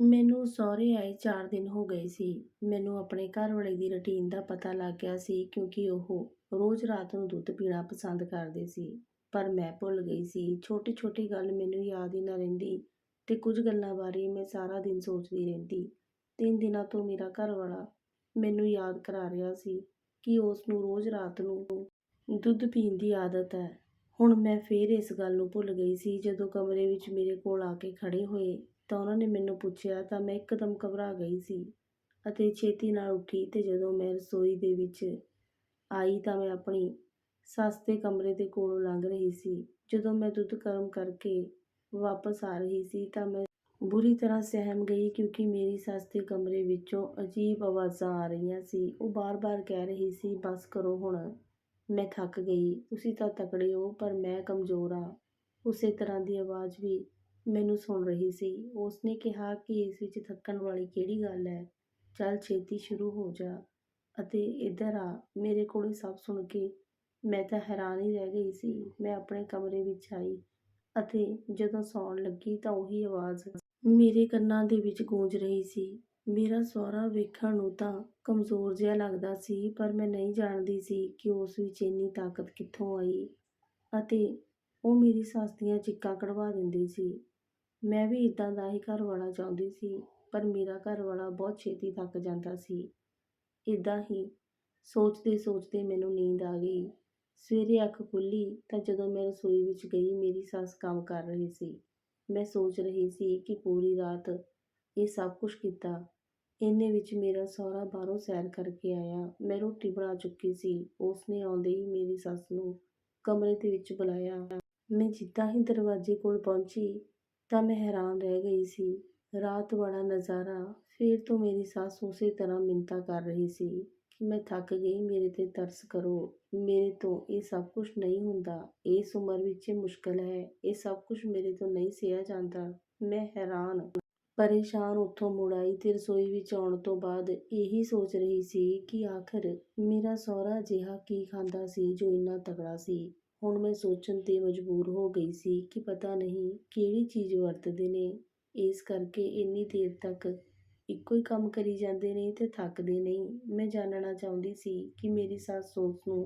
ਮੈਨੂੰ ਸਹੁਰੇ ਆਏ ਚਾਰ ਦਿਨ ਹੋ ਗਏ ਸੀ। ਮੈਨੂੰ ਆਪਣੇ ਘਰ ਵਾਲੇ ਦੀ ਰੁਟੀਨ ਦਾ ਪਤਾ ਲੱਗ ਗਿਆ ਸੀ ਕਿਉਂਕਿ ਉਹ ਰੋਜ਼ ਰਾਤ ਨੂੰ ਦੁੱਧ ਪੀਣਾ ਪਸੰਦ ਕਰਦੇ ਸੀ। ਪਰ ਮੈਂ ਭੁੱਲ ਗਈ ਸੀ। ਛੋਟੀ-ਛੋਟੀ ਗੱਲ ਮੈਨੂੰ ਯਾਦ ਹੀ ਨਾ ਰਹਿੰਦੀ ਤੇ ਕੁਝ ਗੱਲਾਂ ਬਾਰੇ ਮੈਂ ਸਾਰਾ ਦਿਨ ਸੋਚਦੀ ਰਹਿੰਦੀ। ਤਿੰਨ ਦਿਨਾਂ ਤੋਂ ਮੇਰਾ ਘਰਵਾਲਾ ਮੈਨੂੰ ਯਾਦ ਕਰਾ ਰਿਹਾ ਸੀ ਕਿ ਉਸ ਨੂੰ ਰੋਜ਼ ਰਾਤ ਨੂੰ ਦੁੱਧ ਪੀਣ ਦੀ ਆਦਤ ਹੈ। ਹੁਣ ਮੈਂ ਫੇਰ ਇਸ ਗੱਲ ਨੂੰ ਭੁੱਲ ਗਈ ਸੀ। ਜਦੋਂ ਕਮਰੇ ਵਿੱਚ ਮੇਰੇ ਕੋਲ ਆ ਕੇ ਖੜ੍ਹੇ ਹੋਏ ਤਾਂ ਉਹਨਾਂ ਨੇ ਮੈਨੂੰ ਪੁੱਛਿਆ ਤਾਂ ਮੈਂ ਇੱਕਦਮ ਘਬਰਾ ਗਈ ਸੀ ਅਤੇ ਛੇਤੀ ਨਾਲ ਉੱਠੀ ਅਤੇ ਜਦੋਂ ਮੈਂ ਰਸੋਈ ਦੇ ਵਿੱਚ ਆਈ ਤਾਂ ਮੈਂ ਆਪਣੀ ਸੱਸ ਦੇ ਕਮਰੇ ਦੇ ਕੋਲੋਂ ਲੰਘ ਰਹੀ ਸੀ। ਜਦੋਂ ਮੈਂ ਦੁੱਧ ਗਰਮ ਕਰਕੇ ਵਾਪਸ ਆ ਰਹੀ ਸੀ ਤਾਂ ਮੈਂ ਬੁਰੀ ਤਰ੍ਹਾਂ ਸਹਿਮ ਗਈ ਕਿਉਂਕਿ ਮੇਰੀ ਸੱਸ ਦੇ ਕਮਰੇ ਵਿੱਚੋਂ ਅਜੀਬ ਆਵਾਜ਼ਾਂ ਆ ਰਹੀਆਂ ਸੀ। ਉਹ ਬਾਰ-ਬਾਰ ਕਹਿ ਰਹੀ ਸੀ, ਬਸ ਕਰੋ ਹੁਣ, ਮੈਂ ਥੱਕ ਗਈ। ਤੁਸੀਂ ਤਾਂ ਤਕੜੇ ਹੋ ਪਰ ਮੈਂ ਕਮਜ਼ੋਰ ਹਾਂ।" ਉਸੇ ਤਰ੍ਹਾਂ ਦੀ ਆਵਾਜ਼ ਵੀ ਮੈਨੂੰ ਸੁਣ ਰਹੀ ਸੀ। ਉਸਨੇ ਕਿਹਾ ਕਿ ਇਸ ਵਿੱਚ ਥੱਕਣ ਵਾਲੀ ਕਿਹੜੀ ਗੱਲ ਹੈ, ਚੱਲ ਛੇਤੀ ਸ਼ੁਰੂ ਹੋ ਜਾ ਅਤੇ ਇੱਧਰ ਆ। ਮੇਰੇ ਕੋਲੋਂ ਸਭ ਸੁਣ ਕੇ ਮੈਂ ਤਾਂ ਹੈਰਾਨ ਹੀ ਰਹਿ ਗਈ ਸੀ। ਮੈਂ ਆਪਣੇ ਕਮਰੇ ਵਿੱਚ ਆਈ ਅਤੇ ਜਦੋਂ ਸੌਣ ਲੱਗੀ ਤਾਂ ਉਹੀ ਆਵਾਜ਼ ਮੇਰੇ ਕੰਨਾਂ ਦੇ ਵਿੱਚ ਗੂੰਜ ਰਹੀ ਸੀ। ਮੇਰਾ ਸਹੁਰਾ ਵੇਖਣ ਨੂੰ ਤਾਂ ਕਮਜ਼ੋਰ ਜਿਹਾ ਲੱਗਦਾ ਸੀ ਪਰ ਮੈਂ ਨਹੀਂ ਜਾਣਦੀ ਸੀ ਕਿ ਉਸ ਵਿੱਚ ਇੰਨੀ ਤਾਕਤ ਕਿੱਥੋਂ ਆਈ ਅਤੇ ਉਹ ਮੇਰੀ ਸੱਸ ਦੀਆਂ ਚੀਕਾਂ ਕਢਵਾ ਦਿੰਦੀ ਸੀ। ਮੈਂ ਵੀ ਇੱਦਾਂ ਦਾ ਹੀ ਘਰਵਾਲਾ ਚਾਹੁੰਦੀ ਸੀ, ਪਰ ਮੇਰਾ ਘਰਵਾਲਾ ਬਹੁਤ ਛੇਤੀ ਥੱਕ ਜਾਂਦਾ ਸੀ। ਇੱਦਾਂ ਹੀ ਸੋਚਦੇ-ਸੋਚਦੇ ਮੈਨੂੰ ਨੀਂਦ ਆ ਗਈ। ਸਵੇਰੇ ਅੱਖ ਖੁੱਲ੍ਹੀ ਤਾਂ ਜਦੋਂ ਮੈਂ ਰਸੋਈ ਵਿੱਚ ਗਈ, ਮੇਰੀ ਸੱਸ ਕੰਮ ਕਰ ਰਹੀ ਸੀ। ਮੈਂ ਸੋਚ ਰਹੀ ਸੀ ਕਿ ਪੂਰੀ ਰਾਤ ਇਹ ਸਭ ਕੁਝ ਕੀਤਾ। ਇੰਨੇ ਵਿੱਚ ਮੇਰਾ ਸਹੁਰਾ ਬਾਹਰੋਂ ਸੈਰ ਕਰਕੇ ਆਇਆ। ਮੈਂ ਰੋਟੀ ਬਣਾ ਚੁੱਕੀ ਸੀ। ਉਸਨੇ ਆਉਂਦੇ ਹੀ ਮੇਰੀ ਸੱਸ ਨੂੰ ਕਮਰੇ ਦੇ ਵਿੱਚ ਬੁਲਾਇਆ। ਮੈਂ ਜਿੱਦਾਂ ਹੀ ਦਰਵਾਜ਼ੇ ਕੋਲ ਪਹੁੰਚੀ ਤਾਂ ਮੈਂ ਹੈਰਾਨ ਰਹਿ ਗਈ ਸੀ। ਰਾਤ ਵਾਲਾ ਨਜ਼ਾਰਾ ਫਿਰ ਤੋਂ ਮੇਰੀ ਸੱਸ ਉਸੇ ਤਰ੍ਹਾਂ ਮਿੰਤਾ ਕਰ ਰਹੀ ਸੀ ਕਿ ਮੈਂ ਥੱਕ ਗਈ, ਮੇਰੇ 'ਤੇ ਤਰਸ ਕਰੋ, ਮੇਰੇ ਤੋਂ ਇਹ ਸਭ ਕੁਝ ਨਹੀਂ ਹੁੰਦਾ। ਇਸ ਉਮਰ ਵਿੱਚ ਇਹ ਮੁਸ਼ਕਲ ਹੈ, ਇਹ ਸਭ ਕੁਝ ਮੇਰੇ ਤੋਂ ਨਹੀਂ ਸਿਆ ਜਾਂਦਾ। ਮੈਂ ਹੈਰਾਨ ਪਰੇਸ਼ਾਨ ਉੱਥੋਂ ਮੁੜ ਆਈ ਤੇ ਰਸੋਈ ਵਿੱਚ ਆਉਣ ਤੋਂ ਬਾਅਦ ਇਹੀ ਸੋਚ ਰਹੀ ਸੀ ਕਿ ਆਖਰ ਮੇਰਾ ਸਹੁਰਾ ਅਜਿਹਾ ਕੀ ਖਾਂਦਾ ਸੀ ਜੋ ਇੰਨਾ ਤਕੜਾ ਸੀ। ਹੁਣ ਮੈਂ ਸੋਚਣ 'ਤੇ ਮਜਬੂਰ ਹੋ ਗਈ ਸੀ ਕਿ ਪਤਾ ਨਹੀਂ ਕਿਹੜੀ ਚੀਜ਼ ਵਰਤਦੇ ਨੇ, ਇਸ ਕਰਕੇ ਇੰਨੀ ਦੇਰ ਤੱਕ ਇੱਕੋ ਹੀ ਕੰਮ ਕਰੀ ਜਾਂਦੇ ਨੇ ਤੇ ਥੱਕਦੇ ਨਹੀਂ। ਮੈਂ ਜਾਣਨਾ ਚਾਹੁੰਦੀ ਸੀ ਕਿ ਮੇਰੀ ਸੱਸ ਉਸ ਨੂੰ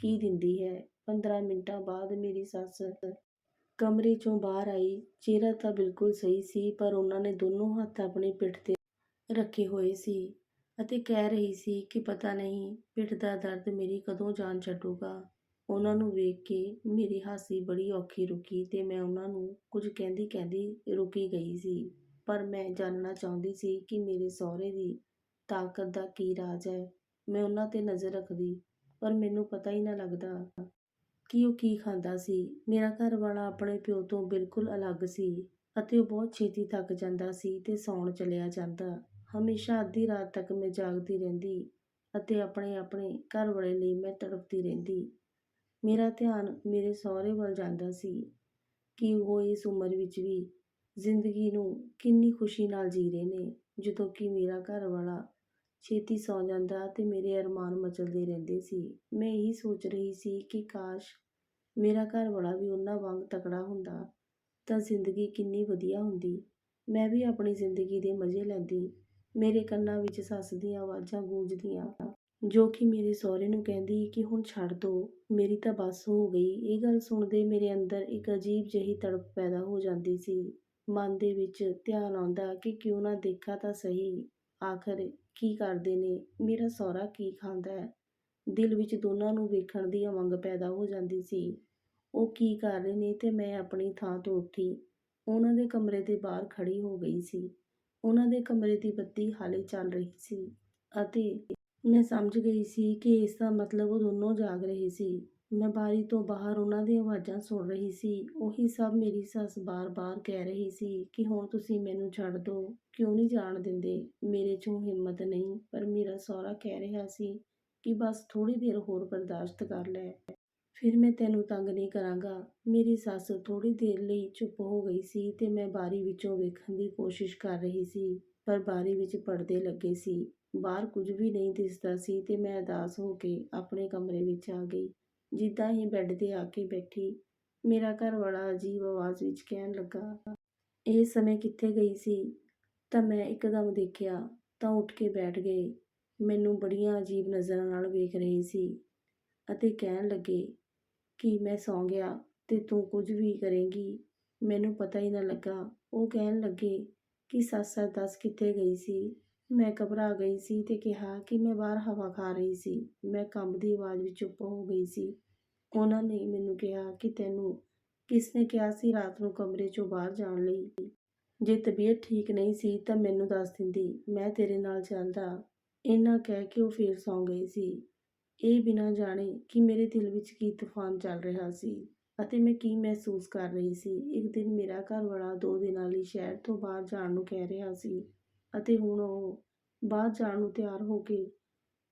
ਕੀ ਦਿੰਦੀ ਹੈ। ਪੰਦਰਾਂ ਮਿੰਟਾਂ ਬਾਅਦ ਮੇਰੀ ਸੱਸ ਕਮਰੇ 'ਚੋਂ ਬਾਹਰ ਆਈ। ਚਿਹਰਾ ਤਾਂ ਬਿਲਕੁਲ ਸਹੀ ਸੀ ਪਰ ਉਹਨਾਂ ਨੇ ਦੋਨੋਂ ਹੱਥ ਆਪਣੀ ਪਿੱਠ 'ਤੇ ਰੱਖੇ ਹੋਏ ਸੀ ਅਤੇ ਕਹਿ ਰਹੀ ਸੀ ਕਿ ਪਤਾ ਨਹੀਂ ਪਿੱਠ ਦਾ ਦਰਦ ਮੇਰੀ ਕਦੋਂ ਜਾਨ ਛੱਡੂਗਾ। ਉਹਨਾਂ ਨੂੰ ਵੇਖ ਕੇ ਮੇਰੀ ਹਾਸੀ ਬੜੀ ਔਖੀ ਰੁਕੀ ਅਤੇ ਮੈਂ ਉਹਨਾਂ ਨੂੰ ਕੁਝ ਕਹਿੰਦੀ-ਕਹਿੰਦੀ ਰੁਕੀ ਗਈ ਸੀ ਪਰ ਮੈਂ ਜਾਣਨਾ ਚਾਹੁੰਦੀ ਸੀ ਕਿ ਮੇਰੇ ਸਹੁਰੇ ਦੀ ਤਾਕਤ ਦਾ ਕੀ ਰਾਜ਼ ਹੈ। ਮੈਂ ਉਹਨਾਂ 'ਤੇ ਨਜ਼ਰ ਰੱਖਦੀ, ਪਰ ਮੈਨੂੰ ਪਤਾ ਹੀ ਨਾ ਲੱਗਦਾ ਕਿ ਉਹ ਕੀ ਖਾਂਦਾ ਸੀ। ਮੇਰਾ ਘਰਵਾਲਾ ਆਪਣੇ ਪਿਓ ਤੋਂ ਬਿਲਕੁਲ ਅਲੱਗ ਸੀ ਅਤੇ ਉਹ ਬਹੁਤ ਛੇਤੀ ਥੱਕ ਜਾਂਦਾ ਸੀ ਅਤੇ ਸੌਣ ਚਲਿਆ ਜਾਂਦਾ। ਹਮੇਸ਼ਾ ਅੱਧੀ ਰਾਤ ਤੱਕ ਮੈਂ ਜਾਗਦੀ ਰਹਿੰਦੀ ਅਤੇ ਆਪਣੇ-ਆਪਣੇ ਘਰਵਾਲੇ ਲਈ ਮੈਂ ਤੜਫਦੀ ਰਹਿੰਦੀ। ਮੇਰਾ ਧਿਆਨ ਮੇਰੇ ਸਹੁਰੇ ਵੱਲ ਜਾਂਦਾ ਸੀ ਕਿ ਉਹ ਇਸ ਉਮਰ ਵਿੱਚ ਵੀ ਜ਼ਿੰਦਗੀ ਨੂੰ ਕਿੰਨੀ ਖੁਸ਼ੀ ਨਾਲ ਜੀ ਰਹੇ ਨੇ, ਜਦੋਂ ਕਿ ਮੇਰਾ ਘਰਵਾਲਾ ਛੇਤੀ ਸੌਂ ਜਾਂਦਾ ਤੇ ਮੇਰੇ ਅਰਮਾਨ ਮਚਲਦੇ ਰਹਿੰਦੇ ਸੀ। ਮੈਂ ਇਹੀ ਸੋਚ ਰਹੀ ਸੀ ਕਿ ਕਾਸ਼ ਮੇਰਾ ਘਰਵਾਲਾ ਵੀ ਉਹਨਾਂ ਵਾਂਗ ਤਕੜਾ ਹੁੰਦਾ ਤਾਂ ਜ਼ਿੰਦਗੀ ਕਿੰਨੀ ਵਧੀਆ ਹੁੰਦੀ। ਮੈਂ ਵੀ ਆਪਣੀ ਜ਼ਿੰਦਗੀ ਦੇ ਮਜ਼ੇ ਲੈਂਦੀ। ਮੇਰੇ ਕੰਨਾਂ ਵਿੱਚ ਸੱਸ ਦੀਆਂ ਆਵਾਜ਼ਾਂ ਗੂੰਜਦੀਆਂ ਜੋ ਕਿ ਮੇਰੇ ਸਹੁਰੇ ਨੂੰ ਕਹਿੰਦੀ ਕਿ ਹੁਣ ਛੱਡ ਦਿਓ, ਮੇਰੀ ਤਾਂ ਬੱਸ ਹੋ ਗਈ। ਇਹ ਗੱਲ ਸੁਣਦੇ ਮੇਰੇ ਅੰਦਰ ਇੱਕ ਅਜੀਬ ਜਿਹੀ ਤੜਪ ਪੈਦਾ ਹੋ ਜਾਂਦੀ ਸੀ। ਮਨ ਦੇ ਵਿੱਚ ਧਿਆਨ ਆਉਂਦਾ ਕਿ ਕਿਉਂ ਨਾ ਦੇਖਾਂ ਤਾਂ ਸਹੀ ਆਖਰ ਕੀ ਕਰਦੇ ਨੇ, ਮੇਰਾ ਸਹੁਰਾ ਕੀ ਖਾਂਦਾ ਹੈ। ਦਿਲ ਵਿੱਚ ਦੋਨਾਂ ਨੂੰ ਵੇਖਣ ਦੀ ਉਮੰਗ ਪੈਦਾ ਹੋ ਜਾਂਦੀ ਸੀ। ਉਹ ਕੀ ਕਰ ਰਹੇ ਨੇ ਤੇ ਮੈਂ ਆਪਣੀ ਥਾਂ ਤੋਂ ਉੱਠੀ ਉਹਨਾਂ ਦੇ ਕਮਰੇ ਦੇ ਬਾਹਰ ਖੜ੍ਹੀ ਹੋ ਗਈ ਸੀ। ਉਹਨਾਂ ਦੇ ਕਮਰੇ ਦੀ ਬੱਤੀ ਹਾਲੇ ਚੱਲ ਰਹੀ ਸੀ ਅਤੇ ਮੈਂ ਸਮਝ ਗਈ ਸੀ ਕਿ ਇਸ ਦਾ ਮਤਲਬ ਉਹ ਦੋਨੋਂ ਜਾਗ ਰਹੇ ਸੀ। ਮੈਂ ਬਾਰੀ ਤੋਂ ਬਾਹਰ ਉਹਨਾਂ ਦੀਆਂ ਆਵਾਜ਼ਾਂ ਸੁਣ ਰਹੀ ਸੀ। ਉਹੀ ਸਭ ਮੇਰੀ ਸੱਸ ਬਾਰ-ਬਾਰ ਕਹਿ ਰਹੀ ਸੀ ਕਿ ਹੁਣ ਤੁਸੀਂ ਮੈਨੂੰ ਛੱਡ ਦਿਓ, ਕਿਉਂ ਨਹੀਂ ਜਾਣ ਦਿੰਦੇ। ਮੇਰੇ 'ਚੋਂ ਹਿੰਮਤ ਨਹੀਂ ਪਰ ਮੇਰਾ ਸਹੁਰਾ ਕਹਿ ਰਿਹਾ ਸੀ ਕਿ ਬਸ ਥੋੜ੍ਹੀ ਦੇਰ ਹੋਰ ਬਰਦਾਸ਼ਤ ਕਰ ਲੈ। ਫਿਰ ਮੈਂ ਤੈਨੂੰ ਤੰਗ ਨਹੀਂ ਕਰਾਂਗਾ। ਮੇਰੀ ਸੱਸ ਥੋੜ੍ਹੀ ਦੇਰ ਲਈ ਚੁੱਪ ਹੋ ਗਈ ਸੀ ਤੇ ਮੈਂ ਬਾਰੀ ਵਿੱਚੋਂ ਵੇਖਣ ਦੀ ਕੋਸ਼ਿਸ਼ ਕਰ ਰਹੀ ਸੀ ਪਰ ਬਾਰੀ ਵਿੱਚ ਪਰਦੇ ਲੱਗੇ ਸੀ। ਬਾਹਰ ਕੁਝ ਵੀ ਨਹੀਂ ਦਿਸਦਾ ਸੀ ਤੇ ਮੈਂ ਉਦਾਸ ਹੋ ਕੇ ਆਪਣੇ ਕਮਰੇ ਵਿੱਚ ਆ ਗਈ। ਜਿੱਦਾਂ ਹੀ ਬੈੱਡ 'ਤੇ ਆ ਕੇ ਬੈਠੀ, ਮੇਰਾ ਘਰ ਵਾਲਾ ਅਜੀਬ ਆਵਾਜ਼ ਵਿੱਚ ਕਹਿਣ ਲੱਗਾ, "ਇਹ ਸਮੇਂ ਕਿੱਥੇ ਗਈ ਸੀ? ਤਾਂ ਮੈਂ ਇੱਕਦਮ ਦੇਖਿਆ ਤਾਂ ਉੱਠ ਕੇ ਬੈਠ ਗਏ ਮੈਨੂੰ ਬੜੀਆਂ ਅਜੀਬ ਨਜ਼ਰਾਂ ਨਾਲ ਵੇਖ ਰਹੀ ਸੀ ਅਤੇ ਕਹਿਣ ਲੱਗੇ ਕਿ ਮੈਂ ਸੌਂ ਗਿਆ ਤੇ ਤੂੰ ਕੁਝ ਵੀ ਕਰੇਂਗੀ ਮੈਨੂੰ ਪਤਾ ਹੀ ਨਾ ਲੱਗਾ ਉਹ ਕਹਿਣ ਲੱਗੇ ਕਿ ਸੱਚ ਸੱਚ ਦੱਸ ਕਿੱਥੇ ਗਈ ਸੀ ਮੈਂ ਘਬਰਾ ਗਈ ਸੀ ਤੇ ਕਿਹਾ ਕਿ ਮੈਂ ਬਾਹਰ ਹਵਾ ਖਾ ਰਹੀ ਸੀ। ਮੈਂ ਕੰਬ ਦੀ ਆਵਾਜ਼ ਵਿੱਚ ਚੁੱਪ ਹੋ ਗਈ ਸੀ। ਉਹਨਾਂ ਨੇ ਮੈਨੂੰ ਕਿਹਾ ਕਿ ਤੈਨੂੰ ਕਿਸ ਨੇ ਕਿਹਾ ਸੀ ਰਾਤ ਨੂੰ ਕਮਰੇ ਚੋਂ ਬਾਹਰ ਜਾਣ ਲਈ? ਜੇ ਤਬੀਅਤ ਠੀਕ ਨਹੀਂ ਸੀ ਤਾਂ ਮੈਨੂੰ ਦੱਸ ਦਿੰਦੀ, ਮੈਂ ਤੇਰੇ ਨਾਲ ਚੱਲਦਾ। ਇੰਨਾ ਕਹਿ ਕੇ ਉਹ ਫੇਰ ਸੌਂ ਗਈ ਸੀ। ਇਹ ਬਿਨਾਂ ਜਾਣੇ ਕਿ ਮੇਰੇ ਦਿਲ ਵਿੱਚ ਕੀ ਤੂਫਾਨ ਚੱਲ ਰਿਹਾ ਸੀ ਅਤੇ ਮੈਂ ਕੀ ਮਹਿਸੂਸ ਕਰ ਰਹੀ ਸੀ। ਇੱਕ ਦਿਨ ਮੇਰਾ ਘਰ ਵਾਲਾ ਦੋ ਦਿਨਾਂ ਲਈ ਸ਼ਹਿਰ ਤੋਂ ਬਾਹਰ ਜਾਣ ਨੂੰ ਕਹਿ ਰਿਹਾ ਸੀ। ਅਤੇ ਹੁਣ ਉਹ ਬਾਹਰ ਜਾਣ ਨੂੰ ਤਿਆਰ ਹੋ ਕੇ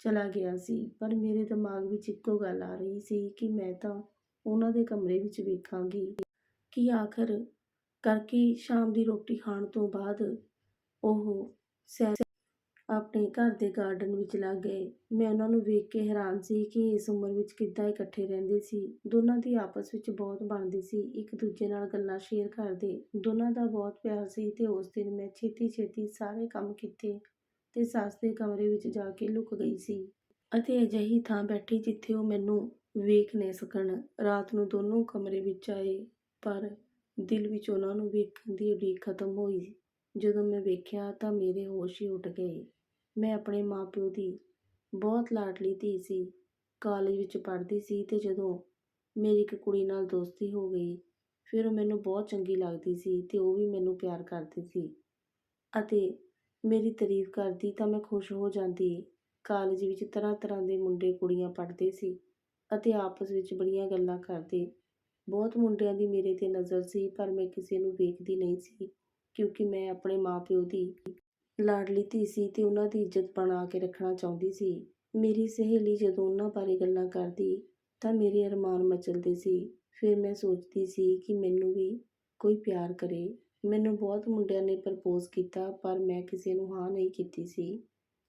ਚਲਾ ਗਿਆ ਸੀ। ਪਰ ਮੇਰੇ ਦਿਮਾਗ ਵਿੱਚ ਇੱਕੋ ਗੱਲ ਆ ਰਹੀ ਸੀ ਕਿ ਮੈਂ ਤਾਂ ਉਹਨਾਂ ਦੇ ਕਮਰੇ ਵਿੱਚ ਵੇਖਾਂਗੀ ਕਿ ਆਖਰ ਕਰਕੇ ਸ਼ਾਮ ਦੀ ਰੋਟੀ ਖਾਣ ਤੋਂ ਬਾਅਦ ਉਹ ਸੈਰ ਆਪਣੇ ਘਰ ਦੇ ਗਾਰਡਨ ਵਿੱਚ ਲੱਗ ਗਏ। ਮੈਂ ਉਹਨਾਂ ਨੂੰ ਵੇਖ ਕੇ ਹੈਰਾਨ ਸੀ ਕਿ ਇਸ ਉਮਰ ਵਿੱਚ ਕਿੱਦਾਂ ਇਕੱਠੇ ਰਹਿੰਦੇ ਸੀ। ਦੋਨਾਂ ਦੀ ਆਪਸ ਵਿੱਚ ਬਹੁਤ ਬਣਦੀ ਸੀ, ਇੱਕ ਦੂਜੇ ਨਾਲ ਗੱਲਾਂ ਸ਼ੇਅਰ ਕਰਦੇ। ਦੋਨਾਂ ਦਾ ਬਹੁਤ ਪਿਆਰ ਸੀ ਤੇ ਉਸ ਦਿਨ ਮੈਂ ਛੇਤੀ ਛੇਤੀ ਸਾਰੇ ਕੰਮ ਕੀਤੇ ਤੇ ਸੱਸ ਦੇ ਕਮਰੇ ਵਿੱਚ ਜਾ ਕੇ ਲੁਕ ਗਈ ਸੀ। ਅਤੇ ਅਜਿਹੀ ਥਾਂ ਬੈਠੀ ਜਿੱਥੇ ਉਹ ਮੈਨੂੰ ਵੇਖ ਨਹੀਂ ਸਕਣ। ਰਾਤ ਨੂੰ ਦੋਨੋਂ ਕਮਰੇ ਵਿੱਚ ਆਏ, ਪਰ ਦਿਲ ਵਿੱਚ ਉਹਨਾਂ ਨੂੰ ਵੇਖਣ ਦੀ ਉਡੀਕ ਖਤਮ ਹੋਈ। ਜਦੋਂ ਮੈਂ ਵੇਖਿਆ ਤਾਂ ਮੇਰੇ ਹੋਸ਼ ਹੀ ਉੱਡ ਗਏ। ਮੈਂ ਆਪਣੇ ਮਾਂ ਪਿਓ ਦੀ ਬਹੁਤ ਲਾਡਲੀ ਧੀ ਸੀ। ਕਾਲਜ ਵਿੱਚ ਪੜ੍ਹਦੀ ਸੀ ਅਤੇ ਜਦੋਂ ਮੇਰੀ ਇੱਕ ਕੁੜੀ ਨਾਲ ਦੋਸਤੀ ਹੋ ਗਈ, ਫਿਰ ਉਹ ਮੈਨੂੰ ਬਹੁਤ ਚੰਗੀ ਲੱਗਦੀ ਸੀ ਅਤੇ ਉਹ ਵੀ ਮੈਨੂੰ ਪਿਆਰ ਕਰਦੀ ਸੀ। ਅਤੇ ਮੇਰੀ ਤਾਰੀਫ ਕਰਦੀ ਤਾਂ ਮੈਂ ਖੁਸ਼ ਹੋ ਜਾਂਦੀ। ਕਾਲਜ ਵਿੱਚ ਤਰ੍ਹਾਂ ਤਰ੍ਹਾਂ ਦੇ ਮੁੰਡੇ ਕੁੜੀਆਂ ਪੜ੍ਹਦੇ ਸੀ ਅਤੇ ਆਪਸ ਵਿੱਚ ਬੜੀਆਂ ਗੱਲਾਂ ਕਰਦੇ। ਬਹੁਤ ਮੁੰਡਿਆਂ ਦੀ ਮੇਰੇ ਤੇ ਨਜ਼ਰ ਸੀ, ਪਰ ਮੈਂ ਕਿਸੇ ਨੂੰ ਵੇਖਦੀ ਨਹੀਂ ਸੀ ਕਿਉਂਕਿ ਮੈਂ ਆਪਣੇ ਮਾਂ ਪਿਓ ਦੀ ਲਾਡਲੀ ਧੀ ਸੀ ਤੇ ਉਹਨਾਂ ਦੀ ਇੱਜ਼ਤ ਬਣਾ ਕੇ ਰੱਖਣਾ ਚਾਹੁੰਦੀ ਸੀ। ਮੇਰੀ ਸਹੇਲੀ ਜਦੋਂ ਉਹਨਾਂ ਬਾਰੇ ਗੱਲਾਂ ਕਰਦੀ ਤਾਂ ਮੇਰੇ ਅਰਮਾਨ ਮਚਲਦੇ ਸੀ। ਫਿਰ ਮੈਂ ਸੋਚਦੀ ਸੀ ਕਿ ਮੈਨੂੰ ਵੀ ਕੋਈ ਪਿਆਰ ਕਰੇ। ਮੈਨੂੰ ਬਹੁਤ ਮੁੰਡਿਆਂ ਨੇ ਪ੍ਰਪੋਜ਼ ਕੀਤਾ ਪਰ ਮੈਂ ਕਿਸੇ ਨੂੰ ਹਾਂ ਨਹੀਂ ਕੀਤੀ ਸੀ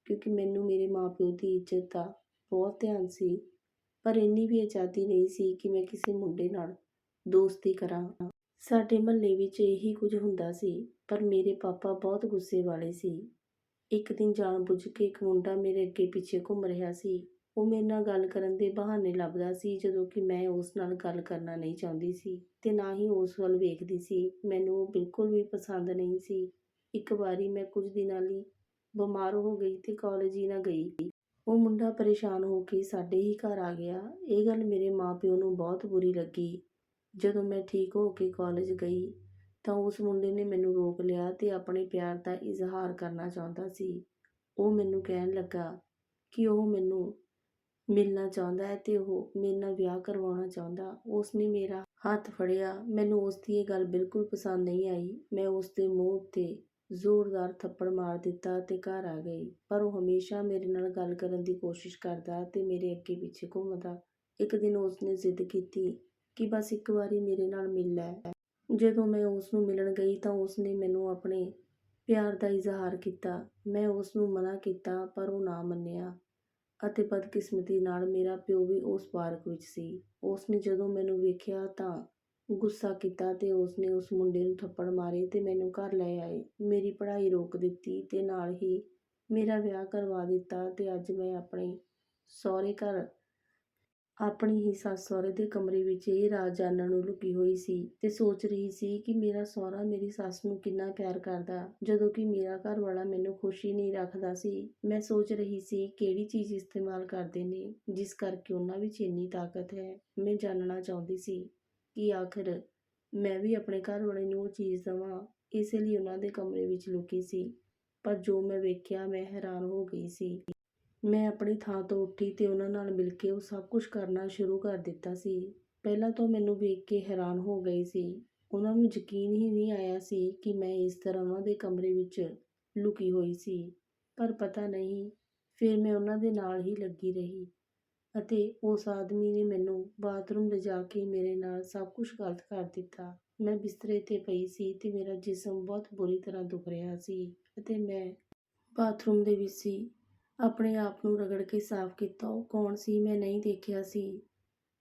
ਕਿਉਂਕਿ ਮੈਨੂੰ ਮੇਰੇ ਮਾਪਿਓ ਦੀ ਇੱਜ਼ਤ ਦਾ ਬਹੁਤ ਧਿਆਨ ਸੀ। ਪਰ ਇੰਨੀ ਵੀ ਆਜ਼ਾਦੀ ਨਹੀਂ ਸੀ ਕਿ ਮੈਂ ਕਿਸੇ ਮੁੰਡੇ ਨਾਲ ਦੋਸਤੀ ਕਰਾਂ। ਸਾਡੇ ਮਹੱਲੇ ਵਿੱਚ ਇਹੀ ਕੁਝ ਹੁੰਦਾ ਸੀ। ਪਰ ਮੇਰੇ ਪਾਪਾ ਬਹੁਤ ਗੁੱਸੇ ਵਾਲੇ ਸੀ। ਇੱਕ ਦਿਨ ਜਾਣਬੁੱਝ ਕੇ ਇੱਕ ਮੁੰਡਾ ਮੇਰੇ ਅੱਗੇ ਪਿੱਛੇ ਘੁੰਮ ਰਿਹਾ ਸੀ। ਉਹ ਮੇਰੇ ਨਾਲ ਗੱਲ ਕਰਨ ਦੇ ਬਹਾਨੇ ਲੱਭਦਾ ਸੀ ਜਦੋਂ ਕਿ ਮੈਂ ਉਸ ਨਾਲ ਗੱਲ ਕਰਨਾ ਨਹੀਂ ਚਾਹੁੰਦੀ ਸੀ ਤੇ ਨਾ ਹੀ ਉਸ ਵੱਲ ਵੇਖਦੀ ਸੀ। ਮੈਨੂੰ ਉਹ ਬਿਲਕੁਲ ਵੀ ਪਸੰਦ ਨਹੀਂ ਸੀ। ਇੱਕ ਵਾਰੀ ਮੈਂ ਕੁਝ ਦਿਨਾਂ ਲਈ ਬਿਮਾਰ ਹੋ ਗਈ ਤੇ ਕਾਲਜ ਹੀ ਨਾ ਗਈ। ਉਹ ਮੁੰਡਾ ਪਰੇਸ਼ਾਨ ਹੋ ਕੇ ਸਾਡੇ ਹੀ ਘਰ ਆ ਗਿਆ। ਇਹ ਗੱਲ ਮੇਰੇ ਮਾਪਿਓ ਨੂੰ ਬਹੁਤ ਬੁਰੀ ਲੱਗੀ। ਜਦੋਂ ਮੈਂ ਠੀਕ ਹੋ ਕੇ ਕਾਲਜ ਗਈ ਤਾਂ ਉਸ ਮੁੰਡੇ ਨੇ ਮੈਨੂੰ ਰੋਕ ਲਿਆ ਅਤੇ ਆਪਣੇ ਪਿਆਰ ਦਾ ਇਜ਼ਹਾਰ ਕਰਨਾ ਚਾਹੁੰਦਾ ਸੀ। ਉਹ ਮੈਨੂੰ ਕਹਿਣ ਲੱਗਾ ਕਿ ਉਹ ਮੈਨੂੰ ਮਿਲਣਾ ਚਾਹੁੰਦਾ ਹੈ ਅਤੇ ਉਹ ਮੇਰੇ ਨਾਲ ਵਿਆਹ ਕਰਵਾਉਣਾ ਚਾਹੁੰਦਾ। ਉਸ ਨੇ ਮੇਰਾ ਹੱਥ ਫੜਿਆ। ਮੈਨੂੰ ਉਸ ਦੀ ਇਹ ਗੱਲ ਬਿਲਕੁਲ ਪਸੰਦ ਨਹੀਂ ਆਈ। ਮੈਂ ਉਸ ਦੇ ਮੂੰਹ ਉੱਤੇ ਜ਼ੋਰਦਾਰ ਥੱਪੜ ਮਾਰ ਦਿੱਤਾ ਅਤੇ ਘਰ ਆ ਗਈ। ਪਰ ਉਹ ਹਮੇਸ਼ਾ ਮੇਰੇ ਨਾਲ ਗੱਲ ਕਰਨ ਦੀ ਕੋਸ਼ਿਸ਼ ਕਰਦਾ ਅਤੇ ਮੇਰੇ ਅੱਗੇ ਪਿੱਛੇ ਘੁੰਮਦਾ। ਇੱਕ ਦਿਨ ਉਸ ਨੇ ਜ਼ਿੱਦ ਕੀਤੀ ਕਿ ਬਸ ਇੱਕ ਵਾਰੀ ਮੇਰੇ ਨਾਲ ਮਿਲ ਲੈ। ਜਦੋਂ ਮੈਂ ਉਸ ਨੂੰ ਮਿਲਣ ਗਈ ਤਾਂ ਉਸ ਨੇ ਮੈਨੂੰ ਆਪਣੇ ਪਿਆਰ ਦਾ ਇਜ਼ਹਾਰ ਕੀਤਾ। ਮੈਂ ਉਸ ਨੂੰ ਮਨਾ ਕੀਤਾ, ਪਰ ਉਹ ਨਾ ਮੰਨਿਆ ਅਤੇ ਬਦਕਿਸਮਤੀ ਨਾਲ ਮੇਰਾ ਪਿਓ ਵੀ ਉਸ ਪਾਰਕ ਵਿੱਚ ਸੀ। ਉਸ ਨੇ ਜਦੋਂ ਮੈਨੂੰ ਵੇਖਿਆ ਤਾਂ ਗੁੱਸਾ ਕੀਤਾ ਤੇ ਉਸ ਨੇ ਉਸ ਮੁੰਡੇ ਨੂੰ ਥੱਪੜ ਮਾਰੇ ਤੇ ਮੈਨੂੰ ਘਰ ਲੈ ਆਏ। ਮੇਰੀ ਪੜ੍ਹਾਈ ਰੋਕ ਦਿੱਤੀ ਤੇ ਨਾਲ ਹੀ ਮੇਰਾ ਵਿਆਹ ਕਰਵਾ ਦਿੱਤਾ ਤੇ ਅੱਜ ਮੈਂ ਆਪਣੇ ਸਹੁਰੇ ਘਰ ਆਪਣੀ ਹੀ ਸੱਸ ਸਹੁਰੇ ਦੇ ਕਮਰੇ ਵਿੱਚ ਇਹ ਰਾਜ਼ ਜਾਣਨ ਨੂੰ ਲੁਕੀ ਹੋਈ ਸੀ ਤੇ ਸੋਚ ਰਹੀ ਸੀ ਕਿ ਮੇਰਾ ਸਹੁਰਾ ਮੇਰੀ ਸੱਸ ਨੂੰ ਕਿੰਨਾ ਪਿਆਰ ਕਰਦਾ। ਜਦੋਂ ਕਿ ਮੇਰਾ ਘਰ ਵਾਲਾ ਮੈਨੂੰ ਖੁਸ਼ੀ ਨਹੀਂ ਰੱਖਦਾ ਸੀ, ਮੈਂ ਸੋਚ ਰਹੀ ਸੀ ਕਿਹੜੀ ਚੀਜ਼ ਇਸਤੇਮਾਲ ਕਰਦੇ ਨੇ, ਜਿਸ ਕਰਕੇ ਉਹਨਾਂ ਵਿੱਚ ਇੰਨੀ ਤਾਕਤ ਹੈ। ਮੈਂ ਜਾਣਨਾ ਚਾਹੁੰਦੀ ਸੀ ਕਿ ਆਖਰ ਮੈਂ ਵੀ ਆਪਣੇ ਘਰ ਵਾਲੇ ਨੂੰ ਉਹ ਚੀਜ਼ ਦਵਾਂ। ਇਸੇ ਲਈ ਉਹਨਾਂ ਦੇ ਕਮਰੇ ਵਿੱਚ ਲੁਕੀ ਸੀ, ਪਰ ਜੋ ਮੈਂ ਵੇਖਿਆ ਮੈਂ ਹੈਰਾਨ ਹੋ ਗਈ ਸੀ। ਮੈਂ ਆਪਣੀ ਥਾਂ ਤੋਂ ਉੱਠੀ ਤੇ ਉਹਨਾਂ ਨਾਲ ਮਿਲ ਕੇ ਉਹ ਸਭ ਕੁਝ ਕਰਨਾ ਸ਼ੁਰੂ ਕਰ ਦਿੱਤਾ ਸੀ। ਪਹਿਲਾਂ ਤਾਂ ਮੈਨੂੰ ਵੇਖ ਕੇ ਹੈਰਾਨ ਹੋ ਗਏ ਸੀ। ਉਹਨਾਂ ਨੂੰ ਯਕੀਨ ਹੀ ਨਹੀਂ ਆਇਆ ਸੀ ਕਿ ਮੈਂ ਇਸ ਤਰ੍ਹਾਂ ਉਹਨਾਂ ਦੇ ਕਮਰੇ ਵਿੱਚ ਲੁਕੀ ਹੋਈ ਸੀ। ਪਰ ਪਤਾ ਨਹੀਂ, ਫਿਰ ਮੈਂ ਉਹਨਾਂ ਦੇ ਨਾਲ ਹੀ ਲੱਗੀ ਰਹੀ ਅਤੇ ਉਸ ਆਦਮੀ ਨੇ ਮੈਨੂੰ ਬਾਥਰੂਮ ਲਿਜਾ ਕੇ ਮੇਰੇ ਨਾਲ ਸਭ ਕੁਝ ਗਲਤ ਕਰ ਦਿੱਤਾ। ਮੈਂ ਬਿਸਤਰੇ ਤੇ ਪਈ ਸੀ ਤੇ ਮੇਰਾ ਜਿਸਮ ਬਹੁਤ ਬੁਰੀ ਤਰ੍ਹਾਂ ਦੁਖ ਰਿਹਾ ਸੀ ਅਤੇ ਮੈਂ ਬਾਥਰੂਮ ਦੇ ਵਿੱਚ ਸੀ। ਆਪਣੇ ਆਪ ਨੂੰ ਰਗੜ ਕੇ ਸਾਫ਼ ਕੀਤਾ। ਉਹ ਕੌਣ ਸੀ ਮੈਂ ਨਹੀਂ ਦੇਖਿਆ ਸੀ।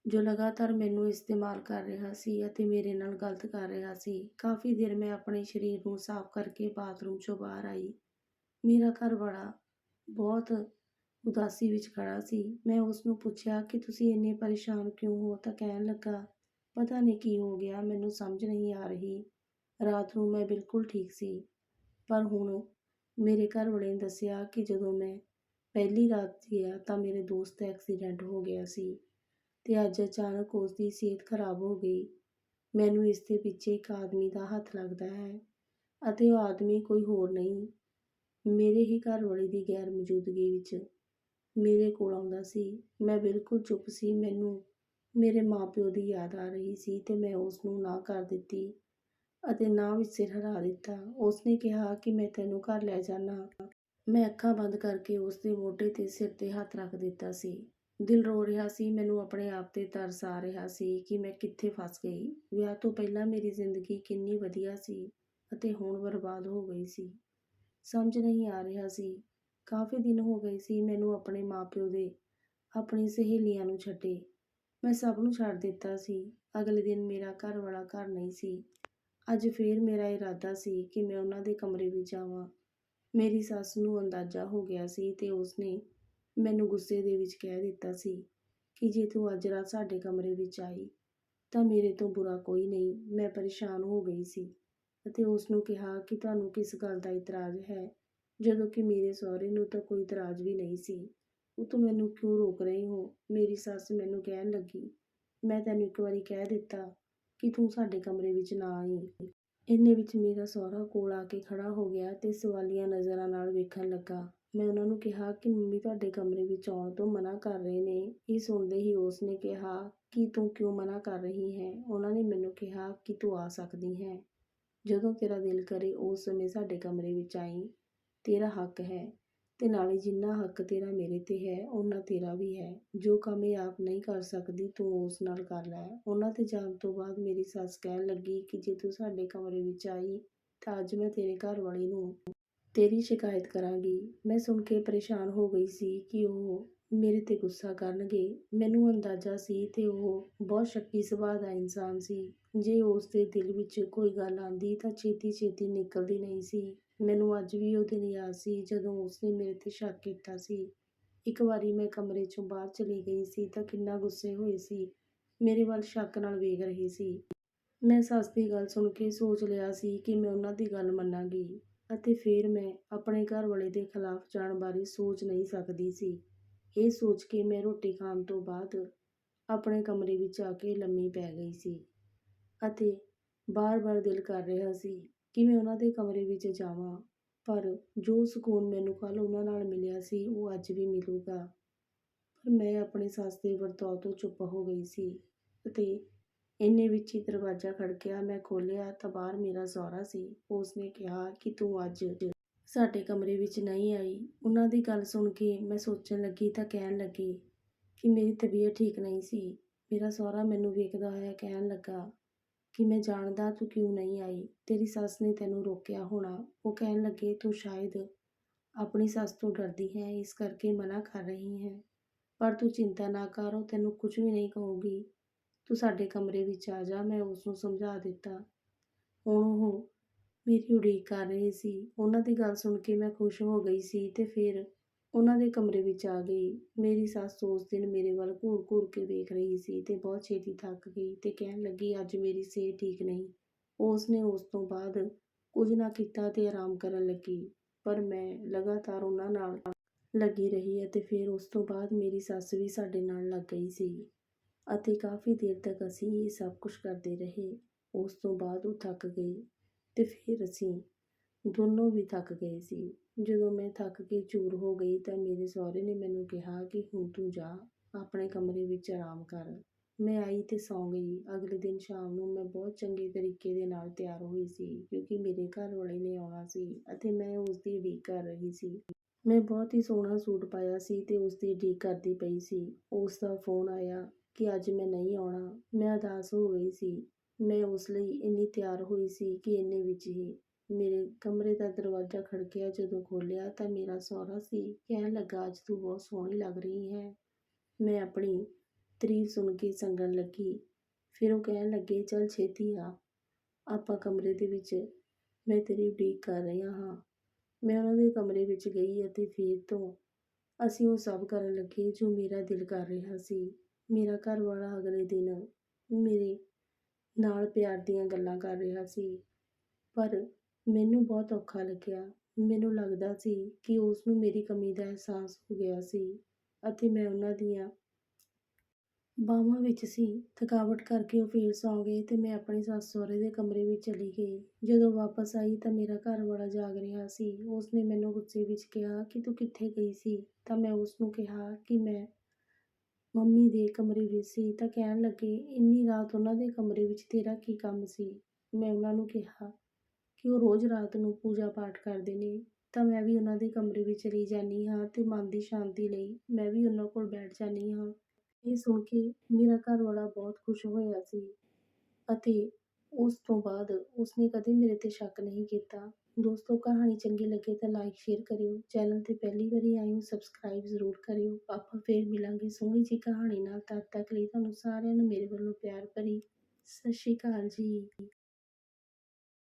ਜੋ ਲਗਾਤਾਰ ਮੈਨੂੰ ਇਸਤੇਮਾਲ ਕਰ ਰਿਹਾ ਸੀ ਅਤੇ ਮੇਰੇ ਨਾਲ ਗਲਤ ਕਰ ਰਿਹਾ ਸੀ। ਕਾਫੀ ਦੇਰ ਮੈਂ ਆਪਣੇ ਸਰੀਰ ਨੂੰ ਸਾਫ਼ ਕਰਕੇ ਬਾਥਰੂਮ 'ਚੋਂ ਬਾਹਰ ਆਈ। ਮੇਰਾ ਘਰ ਵਾਲਾ ਬਹੁਤ ਉਦਾਸੀ ਵਿੱਚ ਖੜਾ ਸੀ। ਮੈਂ ਉਸ ਨੂੰ ਪੁੱਛਿਆ ਕਿ ਤੁਸੀਂ ਇੰਨੇ ਪਰੇਸ਼ਾਨ ਕਿਉਂ ਹੋ? ਤਾਂ ਕਹਿਣ ਲੱਗਾ, ਪਤਾ ਨਹੀਂ ਕੀ ਹੋ ਗਿਆ, ਮੈਨੂੰ ਸਮਝ ਨਹੀਂ ਆ ਰਹੀ। ਰਾਤ ਨੂੰ ਮੈਂ ਬਿਲਕੁਲ ਠੀਕ ਸੀ। ਪਰ ਹੁਣ ਮੇਰੇ ਘਰ ਵਾਲੇ ਨੇ ਦੱਸਿਆ ਕਿ ਜਦੋਂ ਮੈਂ ਪਹਿਲੀ ਰਾਤ ਗਿਆ ਤਾਂ ਮੇਰੇ ਦੋਸਤ ਦਾ ਐਕਸੀਡੈਂਟ ਹੋ ਗਿਆ ਸੀ ਅਤੇ ਅੱਜ ਅਚਾਨਕ ਉਸ ਦੀ ਸਿਹਤ ਖਰਾਬ ਹੋ ਗਈ। ਮੈਨੂੰ ਇਸ ਦੇ ਪਿੱਛੇ ਇੱਕ ਆਦਮੀ ਦਾ ਹੱਥ ਲੱਗਦਾ ਹੈ ਅਤੇ ਉਹ ਆਦਮੀ ਕੋਈ ਹੋਰ ਨਹੀਂ, ਮੇਰੇ ਹੀ ਘਰਵਾਲੇ ਦੀ ਗੈਰ ਮੌਜੂਦਗੀ ਵਿੱਚ ਮੇਰੇ ਕੋਲ ਆਉਂਦਾ ਸੀ। ਮੈਂ ਬਿਲਕੁਲ ਚੁੱਪ ਸੀ, ਮੈਨੂੰ ਮੇਰੇ ਮਾਪਿਓ ਦੀ ਯਾਦ ਆ ਰਹੀ ਸੀ ਤੇ ਮੈਂ ਉਸ ਨੂੰ ਨਾ ਕਰ ਦਿੱਤੀ ਅਤੇ ਨਾ ਵਿੱਚ ਸਿਰ ਹਰਾ ਦਿੱਤਾ। ਉਸ ਨੇ ਕਿਹਾ ਕਿ ਮੈਂ ਤੈਨੂੰ ਘਰ ਲੈ ਜਾਣਾ ਮੈਂ ਅੱਖਾਂ ਬੰਦ ਕਰਕੇ ਉਸ ਦੇ ਮੋਢੇ ਤੇ ਸਿਰ ਤੇ ਹੱਥ ਰੱਖ ਦਿੱਤਾ ਸੀ। ਦਿਲ ਰੋ ਰਿਹਾ ਸੀ, ਮੈਨੂੰ ਆਪਣੇ ਆਪ ਤੇ ਤਰਸ ਆ ਰਿਹਾ ਸੀ ਕਿ ਮੈਂ ਕਿੱਥੇ ਫਸ ਗਈ। ਵਿਆਹ ਤੋਂ ਪਹਿਲਾਂ ਮੇਰੀ ਜ਼ਿੰਦਗੀ ਕਿੰਨੀ ਵਧੀਆ ਸੀ ਅਤੇ ਹੁਣ ਬਰਬਾਦ ਹੋ ਗਈ ਸੀ। ਸਮਝ ਨਹੀਂ ਆ ਰਿਹਾ ਸੀ। ਕਾਫੀ ਦਿਨ ਹੋ ਗਏ ਸੀ ਮੈਨੂੰ ਆਪਣੇ ਮਾਪਿਓ ਦੇ, ਆਪਣੀ ਸਹੇਲੀਆਂ ਨੂੰ ਛੱਡੇ। ਮੈਂ ਸਭ ਨੂੰ ਛੱਡ ਦਿੱਤਾ ਸੀ। ਅਗਲੇ ਦਿਨ ਮੇਰਾ ਘਰ ਵਾਲਾ ਘਰ ਨਹੀਂ ਸੀ। ਅੱਜ ਫੇਰ ਮੇਰਾ ਇਰਾਦਾ ਸੀ ਕਿ ਮੈਂ ਉਹਨਾਂ ਦੇ ਕਮਰੇ ਵਿੱਚ ਜਾਵਾਂ ਮੇਰੀ ਸੱਸ ਨੂੰ ਅੰਦਾਜ਼ਾ ਹੋ ਗਿਆ ਸੀ ਤੇ ਉਸਨੇ ਮੈਨੂੰ ਗੁੱਸੇ ਦੇ ਵਿੱਚ ਕਹਿ ਦਿੱਤਾ ਸੀ ਕਿ ਜੇ ਤੂੰ ਅੱਜ ਰਾਤ ਸਾਡੇ ਕਮਰੇ ਵਿੱਚ ਆਈ, ਤਾਂ ਮੇਰੇ ਤੋਂ ਬੁਰਾ ਕੋਈ ਨਹੀਂ। ਮੈਂ ਪਰੇਸ਼ਾਨ ਹੋ ਗਈ ਸੀ ਅਤੇ ਉਸ ਨੂੰ ਕਿਹਾ ਕਿ ਤੁਹਾਨੂੰ ਕਿਸ ਗੱਲ ਦਾ ਇਤਰਾਜ਼ ਹੈ? ਜਦੋਂ ਕਿ ਮੇਰੇ ਸਹੁਰੇ ਨੂੰ ਤਾਂ ਕੋਈ ਇਤਰਾਜ਼ ਵੀ ਨਹੀਂ ਸੀ। ਉਹ ਤੂੰ ਮੈਨੂੰ ਕਿਉਂ ਰੋਕ ਰਹੇ ਹੋ? ਮੇਰੀ ਸੱਸ ਮੈਨੂੰ ਕਹਿਣ ਲੱਗੀ। ਮੈਂ ਤੈਨੂੰ ਇੱਕ ਵਾਰੀ ਕਹਿ ਦਿੱਤਾ ਕਿ ਤੂੰ ਸਾਡੇ ਕਮਰੇ ਵਿੱਚ ਨਾ ਆਈ। ਇੰਨੇ ਵਿੱਚ ਮੇਰਾ ਸਹੁਰਾ ਕੋਲ ਆ ਕੇ ਖੜ੍ਹਾ ਹੋ ਗਿਆ ਅਤੇ ਸਵਾਲੀਆ ਨਜ਼ਰਾਂ ਨਾਲ ਵੇਖਣ ਲੱਗਾ। ਮੈਂ ਉਹਨਾਂ ਨੂੰ ਕਿਹਾ ਕਿ ਮੰਮੀ ਤੁਹਾਡੇ ਕਮਰੇ ਵਿੱਚ ਆਉਣ ਤੋਂ ਮਨਾ ਕਰ ਰਹੇ ਨੇ। ਇਹ ਸੁਣਦੇ ਹੀ ਉਸ ਨੇ ਕਿਹਾ, ਕਿ ਤੂੰ ਕਿਉਂ ਮਨਾ ਕਰ ਰਹੀ ਹੈ? ਉਹਨਾਂ ਨੇ ਮੈਨੂੰ ਕਿਹਾ ਕਿ ਤੂੰ ਆ ਸਕਦੀ ਹੈ। ਜਦੋਂ ਤੇਰਾ ਦਿਲ ਕਰੇ, ਉਸ ਸਮੇਂ ਸਾਡੇ ਕਮਰੇ ਵਿੱਚ ਆਈ। ਤੇਰਾ ਹੱਕ ਹੈ। ਤੇ ਨਾਲੇ ਜਿੰਨਾ ਹੱਕ ਤੇਰਾ ਮੇਰੇ ਤੇ ਹੈ ਉਹਨਾਂ ਤੇਰਾ ਵੀ ਹੈ। ਜੋ ਕੰਮ ਇਹ ਆਪ ਨਹੀਂ ਕਰ ਸਕਦੀ, ਤੂੰ ਉਸ ਨਾਲ ਕਰ ਲੈ। ਉਹਨਾਂ ਤੇ ਜਾਣ ਤੋਂ ਬਾਅਦ ਮੇਰੀ ਸੱਸ ਕਹਿਣ ਲੱਗੀ ਕਿ ਜੇ ਤੂੰ ਸਾਡੇ ਕਮਰੇ ਵਿੱਚ ਆਈ, ਤਾਂ ਅੱਜ ਮੈਂ ਤੇਰੇ ਘਰ ਵਾਲੀ ਨੂੰ ਤੇਰੀ ਸ਼ਿਕਾਇਤ ਕਰਾਂਗੀ। ਮੈਂ ਸੁਣ ਕੇ ਪਰੇਸ਼ਾਨ ਹੋ ਗਈ ਸੀ ਕਿ ਉਹ ਮੇਰੇ ਤੇ ਗੁੱਸਾ ਕਰਨਗੇ। ਮੈਨੂੰ ਅੰਦਾਜ਼ਾ ਸੀ ਤੇ ਉਹ ਬਹੁਤ ਸ਼ੱਕੀ ਸੁਭਾਅ ਦਾ ਇਨਸਾਨ ਸੀ। ਜੇ ਉਸ ਦੇ ਦਿਲ ਵਿੱਚ ਕੋਈ ਗੱਲ ਆਂਦੀ ਤਾਂ ਛੇਤੀ ਛੇਤੀ ਨਿਕਲਦੀ ਨਹੀਂ ਸੀ। ਮੈਨੂੰ ਅੱਜ ਵੀ ਉਹ ਦਿਨ ਯਾਦ ਸੀ ਜਦੋਂ ਉਸਨੇ ਮੇਰੇ ਤੇ ਸ਼ੱਕ ਕੀਤਾ ਸੀ। ਇੱਕ ਵਾਰੀ ਮੈਂ ਕਮਰੇ ਚੋਂ ਬਾਹਰ ਚਲੀ ਗਈ ਸੀ ਤਾਂ ਕਿੰਨਾ ਗੁੱਸੇ ਹੋਏ ਸੀ। ਮੇਰੇ ਵੱਲ ਸ਼ੱਕ ਨਾਲ ਵੇਖ ਰਹੇ ਸੀ। ਮੈਂ ਸੱਸ ਦੀ ਗੱਲ ਸੁਣ ਕੇ ਸੋਚ ਲਿਆ ਸੀ ਕਿ ਮੈਂ ਉਹਨਾਂ ਦੀ ਗੱਲ ਮੰਨਾਂਗੀ ਅਤੇ ਫਿਰ ਮੈਂ ਆਪਣੇ ਘਰ ਵਾਲੇ ਦੇ ਖਿਲਾਫ ਜਾਣ ਬਾਰੇ ਸੋਚ ਨਹੀਂ ਸਕਦੀ ਸੀ। ਇਹ ਸੋਚ ਕੇ ਮੈਂ ਰੋਟੀ ਖਾਣ ਤੋਂ ਬਾਅਦ ਆਪਣੇ ਕਮਰੇ ਵਿੱਚ ਆ ਕੇ ਲੰਮੀ ਪੈ ਗਈ ਸੀ ਅਤੇ ਬਾਰ-ਬਾਰ ਦਿਲ ਕਰ ਰਿਹਾ ਸੀ। ਕਿ ਮੈਂ ਉਹਨਾਂ ਦੇ ਕਮਰੇ ਵਿੱਚ ਜਾਵਾਂ, ਪਰ ਜੋ ਸਕੂਨ ਮੈਨੂੰ ਕੱਲ੍ਹ ਉਹਨਾਂ ਨਾਲ ਮਿਲਿਆ ਸੀ, ਉਹ ਅੱਜ ਵੀ ਮਿਲੂਗਾ। ਪਰ ਮੈਂ ਆਪਣੇ ਸੱਸ ਦੇ ਵਰਤਾਓ ਤੋਂ ਚੁੱਪ ਹੋ ਗਈ ਸੀ ਅਤੇ ਇੰਨੇ ਵਿੱਚ ਹੀ ਦਰਵਾਜ਼ਾ ਖੜਕਿਆ, ਮੈਂ ਖੋਲ੍ਹਿਆ ਤਾਂ ਬਾਹਰ ਮੇਰਾ ਸਹੁਰਾ ਸੀ। ਉਸ ਨੇ ਕਿਹਾ ਕਿ ਤੂੰ ਅੱਜ ਸਾਡੇ ਕਮਰੇ ਵਿੱਚ ਨਹੀਂ ਆਈ। ਉਹਨਾਂ ਦੀ ਗੱਲ ਸੁਣ ਕੇ ਮੈਂ ਸੋਚਣ ਲੱਗੀ ਤਾਂ ਕਹਿਣ ਲੱਗੀ ਕਿ ਮੇਰੀ ਤਬੀਅਤ ਠੀਕ ਨਹੀਂ ਸੀ। ਮੇਰਾ ਸਹੁਰਾ ਮੈਨੂੰ ਵੇਖਦਾ ਹੋਇਆ ਕਹਿਣ ਲੱਗਾ ਕਿ ਮੈਂ ਜਾਣਦਾ ਤੂੰ ਕਿਉਂ ਨਹੀਂ ਆਈ? ਤੇਰੀ ਸੱਸ ਨੇ ਤੈਨੂੰ ਰੋਕਿਆ ਹੋਣਾ। ਉਹ ਕਹਿਣ ਲੱਗੇ, ਤੂੰ ਸ਼ਾਇਦ ਆਪਣੀ ਸੱਸ ਤੋਂ ਡਰਦੀ ਹੈ, ਇਸ ਕਰਕੇ ਮਨਾ ਕਰ ਰਹੀ ਹੈ। ਪਰ ਤੂੰ ਚਿੰਤਾ ਨਾ ਕਰ, ਉਹ ਤੈਨੂੰ ਕੁਝ ਵੀ ਨਹੀਂ ਕਹੂਗੀ। ਤੂੰ ਸਾਡੇ ਕਮਰੇ ਵਿੱਚ ਆ ਜਾ, ਮੈਂ ਉਸ ਨੂੰ ਸਮਝਾ ਦਿੱਤਾ। ਹੁਣ ਉਹ ਮੇਰੀ ਉਡੀਕ ਕਰ ਰਹੇ ਸੀ। ਉਹਨਾਂ ਦੀ ਗੱਲ ਸੁਣ ਕੇ ਮੈਂ ਖੁਸ਼ ਹੋ ਗਈ ਸੀ ਤੇ ਫਿਰ ਉਹਨਾਂ ਦੇ ਕਮਰੇ ਵਿੱਚ ਆ ਗਈ। ਮੇਰੀ ਸੱਸ ਉਸ ਦਿਨ ਮੇਰੇ ਵੱਲ ਘੂਰ-ਘੂਰ ਕੇ ਵੇਖ ਰਹੀ ਸੀ ਤੇ ਬਹੁਤ ਛੇਤੀ ਥੱਕ ਗਈ ਤੇ ਕਹਿਣ ਲੱਗੀ, ਅੱਜ ਮੇਰੀ ਸਿਹਤ ਠੀਕ ਨਹੀਂ। ਉਸ ਨੇ ਉਸ ਤੋਂ ਬਾਅਦ ਕੁਝ ਨਾ ਕੀਤਾ ਤੇ ਆਰਾਮ ਕਰਨ ਲੱਗੀ, ਪਰ ਮੈਂ ਲਗਾਤਾਰ ਉਹਨਾਂ ਨਾਲ ਲੱਗੀ ਰਹੀ ਅਤੇ ਫਿਰ ਉਸ ਤੋਂ ਬਾਅਦ ਮੇਰੀ ਸੱਸ ਵੀ ਸਾਡੇ ਨਾਲ ਲੱਗ ਗਈ ਸੀ ਅਤੇ ਕਾਫੀ ਦੇਰ ਤੱਕ ਅਸੀਂ ਇਹ ਸਭ ਕੁਝ ਕਰਦੇ ਰਹੇ। ਉਸ ਤੋਂ ਬਾਅਦ ਉਹ ਥੱਕ ਗਈ ਤੇ ਫਿਰ ਅਸੀਂ ਦੋਨੋਂ ਵੀ ਥੱਕ ਗਏ ਸੀ। ਜਦੋਂ ਮੈਂ ਥੱਕ ਕੇ ਚੂਰ ਹੋ ਗਈ ਤਾਂ ਮੇਰੇ ਸਹੁਰੇ ਨੇ ਮੈਨੂੰ ਕਿਹਾ ਕਿ ਹੁਣ ਤੂੰ ਜਾ, ਆਪਣੇ ਕਮਰੇ ਵਿੱਚ ਆਰਾਮ ਕਰ। ਮੈਂ ਆਈ ਅਤੇ ਸੌਂ ਗਈ। ਅਗਲੇ ਦਿਨ ਸ਼ਾਮ ਨੂੰ ਮੈਂ ਬਹੁਤ ਚੰਗੇ ਤਰੀਕੇ ਦੇ ਨਾਲ ਤਿਆਰ ਹੋਈ ਸੀ, ਕਿਉਂਕਿ ਮੇਰੇ ਘਰ ਵਾਲੇ ਨੇ ਆਉਣਾ ਸੀ ਅਤੇ ਮੈਂ ਉਸ ਦੀ ਉਡੀਕ ਕਰ ਰਹੀ ਸੀ। ਮੈਂ ਬਹੁਤ ਹੀ ਸੋਹਣਾ ਸੂਟ ਪਾਇਆ ਸੀ ਅਤੇ ਉਸ ਦੀ ਉਡੀਕ ਕਰਦੀ ਪਈ ਸੀ। ਉਸ ਦਾ ਫੋਨ ਆਇਆ ਕਿ ਅੱਜ ਮੈਂ ਨਹੀਂ ਆਉਣਾ। ਮੈਂ ਉਦਾਸ ਹੋ ਗਈ ਸੀ। ਮੈਂ ਉਸ ਲਈ ਇੰਨੀ ਤਿਆਰ ਹੋਈ ਸੀ ਕਿ ਇੰਨੇ ਵਿੱਚ ਹੀ ਮੇਰੇ ਕਮਰੇ ਦਾ ਦਰਵਾਜ਼ਾ ਖੜਕਿਆ ਜਦੋਂ ਖੋਲ੍ਹਿਆ ਤਾਂ ਮੇਰਾ ਸਹੁਰਾ ਸੀ, ਕਹਿਣ ਲੱਗਾ, ਅੱਜ ਤੂੰ ਬਹੁਤ ਸੋਹਣੀ ਲੱਗ ਰਹੀ ਹੈ। ਮੈਂ ਆਪਣੀ ਤਾਰੀਫ ਸੁਣ ਕੇ ਸੰਗਣ ਲੱਗੀ, ਫਿਰ ਉਹ ਕਹਿਣ ਲੱਗੇ, ਚੱਲ ਛੇਤੀ ਆ, ਆਪਾਂ ਕਮਰੇ ਦੇ ਵਿੱਚ, ਮੈਂ ਤੇਰੀ ਉਡੀਕ ਕਰ ਰਿਹਾ ਹਾਂ। ਮੈਂ ਉਹਨਾਂ ਦੇ ਕਮਰੇ ਵਿੱਚ ਗਈ ਅਤੇ ਫਿਰ ਤੋਂ ਅਸੀਂ ਉਹ ਸਭ ਕਰਨ ਲੱਗੇ ਜੋ ਮੇਰਾ ਦਿਲ ਕਰ ਰਿਹਾ ਸੀ। ਮੇਰਾ ਘਰ ਵਾਲਾ ਅਗਲੇ ਦਿਨ ਮੇਰੇ ਨਾਲ ਪਿਆਰ ਦੀਆਂ ਗੱਲਾਂ ਕਰ ਰਿਹਾ ਸੀ, ਪਰ ਮੈਨੂੰ ਬਹੁਤ ਔਖਾ ਲੱਗਿਆ। ਮੈਨੂੰ ਲੱਗਦਾ ਸੀ ਕਿ ਉਸ ਨੂੰ ਮੇਰੀ ਕਮੀ ਦਾ ਅਹਿਸਾਸ ਹੋ ਗਿਆ ਸੀ ਅਤੇ ਮੈਂ ਉਹਨਾਂ ਦੀਆਂ ਬਾਹਾਂ ਵਿੱਚ ਸੀ। ਥਕਾਵਟ ਕਰਕੇ ਉਹ ਫਿਰ ਸੌਂ ਗਏ ਅਤੇ ਮੈਂ ਆਪਣੇ ਸੱਸ ਸਹੁਰੇ ਦੇ ਕਮਰੇ ਵਿੱਚ ਚਲੀ ਗਈ। ਜਦੋਂ ਵਾਪਸ ਆਈ ਤਾਂ ਮੇਰਾ ਘਰ ਵਾਲਾ ਜਾਗ ਰਿਹਾ ਸੀ। ਉਸਨੇ ਮੈਨੂੰ ਗੁੱਸੇ ਵਿੱਚ ਕਿਹਾ, ਕਿ ਤੂੰ ਕਿੱਥੇ ਗਈ ਸੀ? ਤਾਂ ਮੈਂ ਉਸ ਨੂੰ ਕਿਹਾ ਕਿ ਮੈਂ ਮੰਮੀ ਦੇ ਕਮਰੇ ਵਿੱਚ ਸੀ। ਤਾਂ ਕਹਿਣ ਲੱਗੇ, ਇੰਨੀ ਰਾਤ ਉਹਨਾਂ ਦੇ ਕਮਰੇ ਵਿੱਚ ਤੇਰਾ ਕੀ ਕੰਮ ਸੀ? ਮੈਂ ਉਹਨਾਂ ਨੂੰ ਕਿਹਾ ਕਿ ਉਹ ਰੋਜ਼ ਰਾਤ ਨੂੰ ਪੂਜਾ ਪਾਠ ਕਰਦੇ ਨੇ, ਤਾਂ ਮੈਂ ਵੀ ਉਹਨਾਂ ਦੇ ਕਮਰੇ ਵਿੱਚ ਚਲੀ ਜਾਂਦੀ ਹਾਂ ਅਤੇ ਮਨ ਦੀ ਸ਼ਾਂਤੀ ਲਈ ਮੈਂ ਵੀ ਉਹਨਾਂ ਕੋਲ ਬੈਠ ਜਾਂਦੀ ਹਾਂ। ਇਹ ਸੁਣ ਕੇ ਮੇਰਾ ਘਰ ਵਾਲਾ ਬਹੁਤ ਖੁਸ਼ ਹੋਇਆ ਸੀ ਅਤੇ ਉਸ ਤੋਂ ਬਾਅਦ ਉਸਨੇ ਕਦੇ ਮੇਰੇ ਤੇ ਸ਼ੱਕ ਨਹੀਂ ਕੀਤਾ। ਦੋਸਤੋ, ਕਹਾਣੀ ਚੰਗੀ ਲੱਗੇ ਤਾਂ ਲਾਈਕ ਸ਼ੇਅਰ ਕਰਿਓ। ਚੈਨਲ ਤੇ ਪਹਿਲੀ ਵਾਰੀ ਆਏ ਹੋ ਸਬਸਕ੍ਰਾਈਬ ਜ਼ਰੂਰ ਕਰਿਓ। ਆਪਾਂ ਫੇਰ ਮਿਲਾਂਗੇ ਸੋਹਣੀ ਜੀ ਕਹਾਣੀ ਨਾਲ। ਤਦ ਤੱਕ ਲਈ ਤੁਹਾਨੂੰ ਸਾਰਿਆਂ ਨੂੰ ਮੇਰੇ ਵੱਲੋਂ ਪਿਆਰ ਭਰੀ ਸਤਿ ਸ਼੍ਰੀ ਅਕਾਲ ਜੀ।